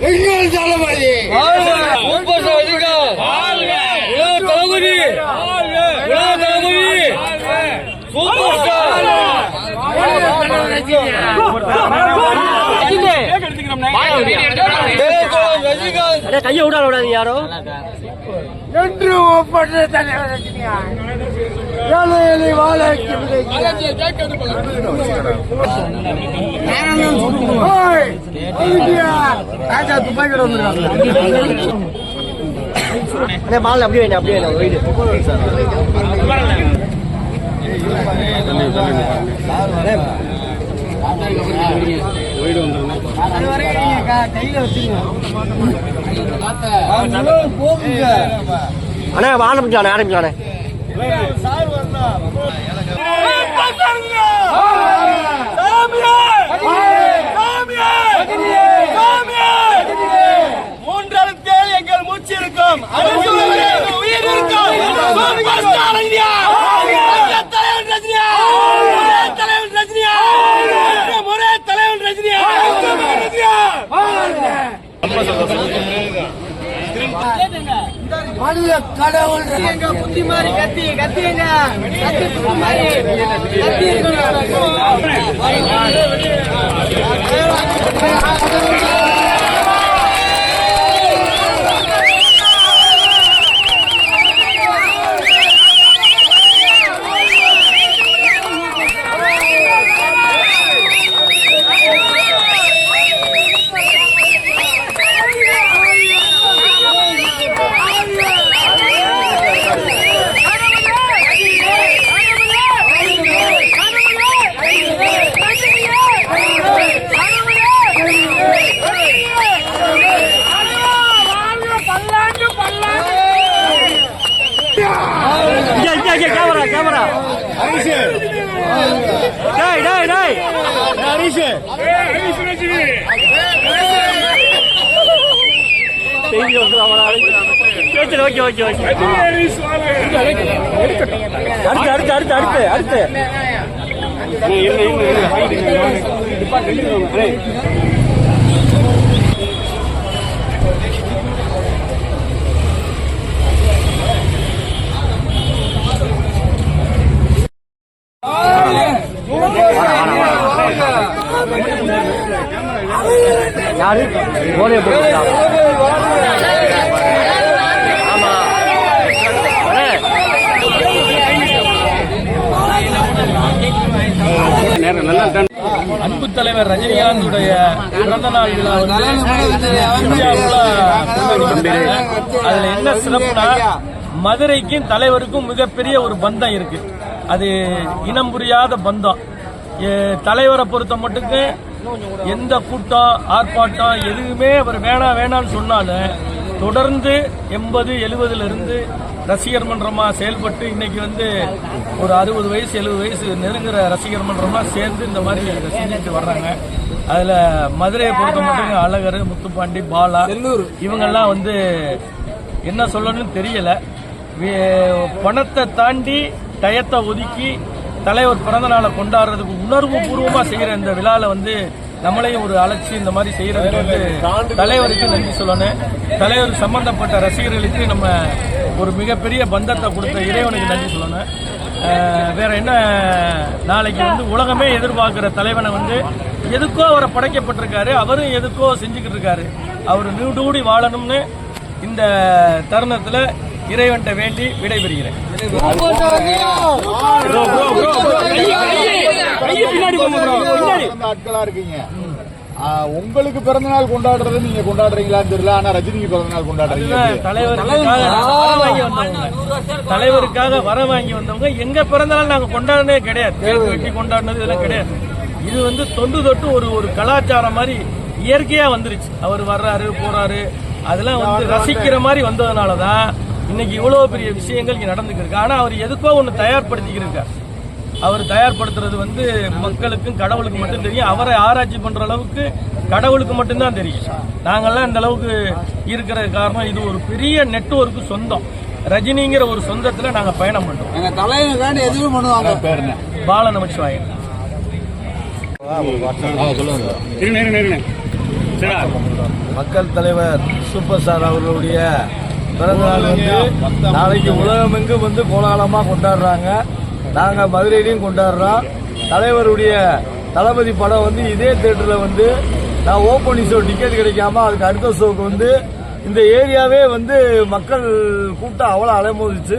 எங்கள் தளபதி super star தளபதி தளபதி சூப்பர் ஸ்டார் ரஜினிகாந்த் கையை விடாத விடாது யாரும் என்று ஒப்பற்ற தலைவர் ரஜினிகாந்த். ஏழை வாழ ராஜா துப்பாக்கி வந்துருக்காங்க. அப்படியே அப்படியே வீடு நீங்க க- கையில வச்சுக்கங்க. போகுங்க. அண்ணே ஆரம்பிச்சானே ஆரம்பிச்சானே மூன்றெழுத்தில் எங்கள் மூச்சு இருக்கும் அரசியலில் எங்கள் உயிர் இருக்கும் சூப்பர் ஸ்டார் இந்தியா ஒரே தலைவன் ரஜினியா ஒரே தலைவன் ரஜினியா ஒரே தலைவன் ரஜினியா ரஜினியா மனித கடவுள் புத்தி மாதிரி கத்தி கத்திங்க கத்தி புத்தி மாதிரி கத்தி இங்க இங்க கேமரா கேமரா டேய் டேய் டேய் செய்தி வந்து அவரா சரி ஓகே ஓகே ஓகே அடுத்து அடுத்து அடுத்து அடுத்து அடுத்து யாரு? போதைய போட்டுட்டா அன்பு தலைவர் ரஜினிகாந்துடைய பிறந்த நாள் விழா அதுல என்ன சிறப்புனா மதுரைக்கும் தலைவருக்கும் மிகப்பெரிய ஒரு பந்தம் இருக்கு. அது இனம் புரியாத பந்தம். தலைவரை பொறுத்த மட்டுக்கு எந்த கூட்டம் ஆர்ப்பாட்டம் எதுவுமே அவர் வேணாம் வேணாம்னு சொன்னாலும் தொடர்ந்து எண்பது எழுபதுல இருந்து ரசிகர் மன்றமா செயல்பட்டு இன்னைக்கு வந்து ஒரு அறுபது வயசு எழுபது வயசு நெருங்குற ரசிகர் மன்றமா சேர்ந்து இந்த மாதிரி செஞ்சுட்டு வர்றாங்க. அதுல மதுரையை பொறுத்த மட்டும் அழகர் முத்துப்பாண்டி பாலா இவங்கெல்லாம் வந்து என்ன சொல்லணும்னு தெரியல. வே- பணத்தை தாண்டி டயத்தை ஒதுக்கி தலைவர் பிறந்த நாளை கொண்டாடுறதுக்கு உணர்வு பூர்வமா செய்யற இந்த விழால வந்து நம்மளையும் ஒரு அழைச்சி இந்த மாதிரி செய்கிறதுக்கு வந்து தலைவருக்கு நன்றி சொல்லணும். தலைவர் சம்பந்தப்பட்ட ரசிகர்களுக்கு நம்ம ஒரு மிகப்பெரிய பந்தத்தை கொடுத்த இறைவனுக்கு நன்றி சொல்லணும். வேற என்ன நாளைக்கு வந்து உலகமே எதிர்பார்க்கிற தலைவனை வந்து எதுக்கோ அவரை படைக்கப்பட்டிருக்காரு அவரும் எதுக்கோ செஞ்சுக்கிட்டு இருக்காரு. அவர் நீடூடி வாழணும்னு இந்த தருணத்தில் இறைவன்ட்ட வேண்டி விடைபெறுகிறேன். ஆட்களா இருக்கீங்க உங்களுக்கு பிறந்த நாள் கொண்டாடுறது நீங்க கொண்டாடுறீங்களான்னு தெரியல. ஆனா ரஜினிக்கு பிறந்த நாள் கொண்டாடுறீங்க? தலைவருக்காக வர வாங்கி வந்தவங்க. தலைவருக்காக வர வாங்கி வந்தவங்க. எங்க பிறந்தநாள் நாங்க கொண்டாடினே கிடையாது. வெட்டி கொண்டாடினது இதெல்லாம் கிடையாது. இது வந்து தொண்டு தொட்டு ஒரு ஒரு கலாச்சாரம் மாதிரி இயற்கையா வந்துருச்சு. அவர் வர்றாரு போறாரு. அதெல்லாம் வந்து ரசிக்கிற மாதிரி வந்ததுனாலதான் இன்னைக்கு இவ்வளவு பெரிய விஷயங்கள் இங்க நடந்துக்கு இருக்கு ஆனா அவர் எதுக்கோ ஒண்ணு தயார்படுத்திக்கிட்டு அவர் தயார்படுத்துறது வந்து மக்களுக்கும் கடவுளுக்கு மட்டும் தெரியும். அவரை ஆராய்ச்சி பண்ற அளவுக்கு கடவுளுக்கு மட்டும்தான் தெரியும். நாங்கெல்லாம் இந்த அளவுக்கு இருக்கிற காரணம் இது ஒரு பெரிய நெட்வொர்க்கு சொந்தம். ரஜினிங்கிற ஒரு சொந்தத்துல நாங்க பயணம் பண்றோம். எங்க தலைவனுக்காண்டி எதுவும் பண்ணுவாங்க? பேர் என்ன? பால நமச்சிவாயன் மக்கள் தலைவர் சூப்பர் ஸ்டார் அவர்களுடைய பிறந்த நாள் வந்து நாளைக்கு உலகமெங்கும் வந்து கோலாகலமாக கொண்டாடுறாங்க. நாங்கள் மதுரையிலையும் கொண்டாடுறோம். தலைவருடைய தளபதி படம் வந்து இதே தேட்டரில் வந்து நான் ஓப்பனிங் ஷோ டிக்கெட் கிடைக்காம அதுக்கு அடுத்த ஷோக்கு வந்து இந்த ஏரியாவே வந்து மக்கள் கூட்டம் அவ்வளோ அலைமோதிச்சு.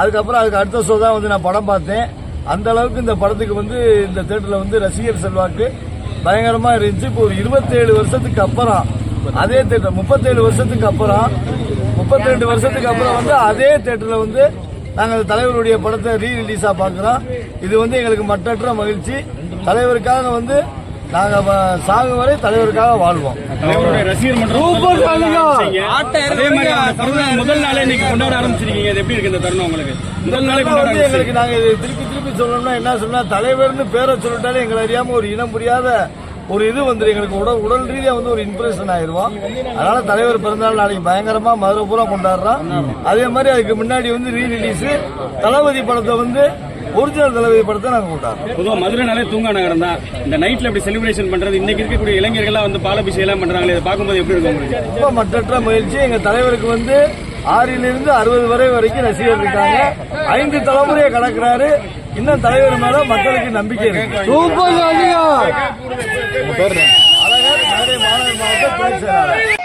அதுக்கப்புறம் அதுக்கு அடுத்த ஷோ தான் வந்து நான் படம் பார்த்தேன். அந்த அளவுக்கு இந்த படத்துக்கு வந்து இந்த தேட்டரில் வந்து ரசிகர் செல்வாக்கு பயங்கரமாக இருந்துச்சு. இப்போ ஒரு இருபத்தேழு வருஷத்துக்கு அப்புறம் அதே தேட்டர் முப்பத்தேழு வருஷத்துக்கு அப்புறம் முப்பத்தி ரெண்டு வருஷத்துக்கு அப்புறம் வந்து அதே தேட்டர்ல வந்து நாங்க அந்த தலைவருடைய படத்தை ரீ ரிலீஸா பாக்குறோம் இது வந்து எங்களுக்கு மட்டற்ற மகிழ்ச்சி. தலைவருக்காக வந்து நாங்க சாகும் வரை தலைவருக்காக வாழ்வோம். முதல் நாளே இன்னைக்கு கொண்டாட ஆரம்பிச்சிருக்கீங்க. இது எப்படி இருக்கு இந்த தருணம் உங்களுக்கு? முதல் நாளே கொண்டாட. எங்களுக்கு நாங்க இது திருப்பி திருப்பி சொல்லணும்னா என்ன சொன்னா தலைவர்னு பேரை சொல்லிட்டாலே எங்களை அறியாம ஒரு இனம் புரியாத ஒரு இது வந்துடும் எங்களுக்கு உடல் உடல் ரீதியா வந்து ஒரு இம்ப்ரெஷன் ஆயிருவோம் அதனால தலைவர் பிறந்தநாள் நாளைக்கு பயங்கரமா மதுரை பூரா கொண்டாடுறோம் அதே மாதிரி அதுக்கு முன்னாடி வந்து ரீ ரிலீஸ் தளபதி படத்தை வந்து ஒரிஜினல் தளபதி படத்தை நாங்க கொண்டாடுறோம். பொதுவா மதுரைனாலே தூங்கா நகரம் தான். இந்த நைட்ல இப்படி செலிப்ரேஷன் பண்றது இன்னைக்கு இருக்கக்கூடிய இளைஞர்கள்லாம் வந்து பாலபிஷேகம் எல்லாம் பண்றாங்களே இதை பார்க்கும்போது எப்படி இருக்கும் உங்களுக்கு? ரொம்ப மற்றற்ற மகிழ்ச்சி எங்க தலைவருக்கு வந்து ஆறிலிருந்து அறுபது வரை வரைக்கும் ரசிகர் இருக்காங்க. ஐந்து தலைமுறையை கடக்கிறாரு. இன்னும் தலைவர் மேல மக்களுக்கு நம்பிக்கை இருக்கு. உங்க பேர் என்ன அழகர் மதுரை மாநகர் மாவட்ட துணை செயலாளர்.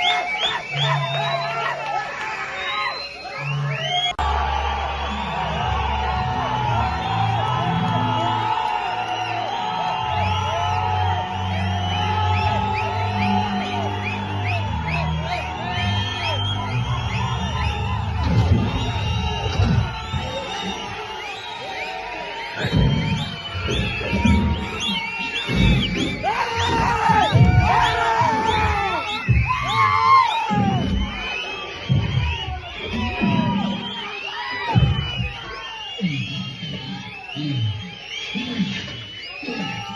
Yeah.